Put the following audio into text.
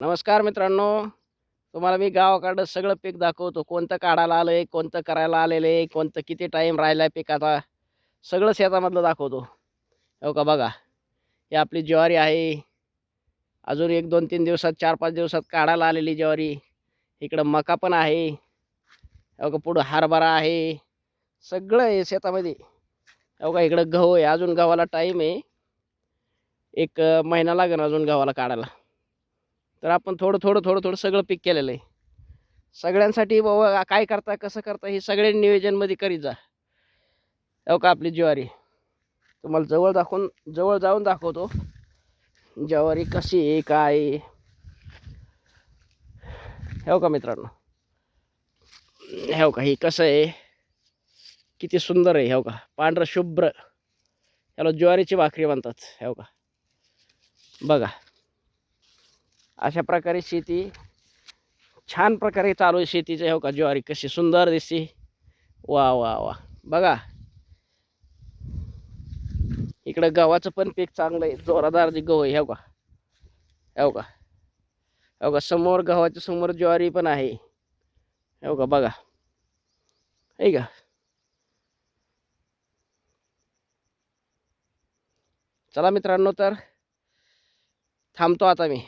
नमस्कार मित्रांनो. तुम्हाला मी गावाकडं सगळं पीक दाखवतो. कोणतं काढायला आलं आहे कोणतं करायला आलेलं आहे कोणतं किती टाईम राहिला आहे पिकाचा सगळं शेतामधलं दाखवतो. हो का बघा. हे आपली ज्वारी आहे. अजून एक दोन तीन दिवसात चार पाच दिवसात काढायला आलेली ज्वारी. इकडं मका पण आहे. हो का पुढं हरभरा आहे. सगळं आहे शेतामध्ये. हो का इकडं गहू आहे. अजून गव्हाला टाईम आहे. एक महिना लागेल अजून गव्हाला काढायला. तर आपण थोडं थोडं थोडं थोडं सगळं पीक केलेलं आहे. सगळ्यांसाठी बाबा काय करता कसं करता हे सगळे नियोजनमध्ये करीत जा. हो का आपली ज्वारी? तुम्हाला जवळ दाखवून जवळ जाऊन दाखवतो. ज्वारी कशी आहे काय आहे. हो का मित्रांनो? हो का ही कसं आहे? किती सुंदर आहे हो का? पांढरं शुभ्र. याला ज्वारीची भाकरी म्हणतात हो का? बघा. अशा प्रकारे शेती छान प्रकारे चालू आहे शेतीचं. हो का ज्वारी कशी सुंदर दिसते. वा वा वा. बघा. इकडं गव्हाचं पण पीक चांगलं आहे. जोरादार जे गहू आहे हो का. हो का. हो का समोर गव्हाच्या समोर ज्वारी पण आहे. हो का बघा. आहे का. चला मित्रांनो तर थांबतो आता मी.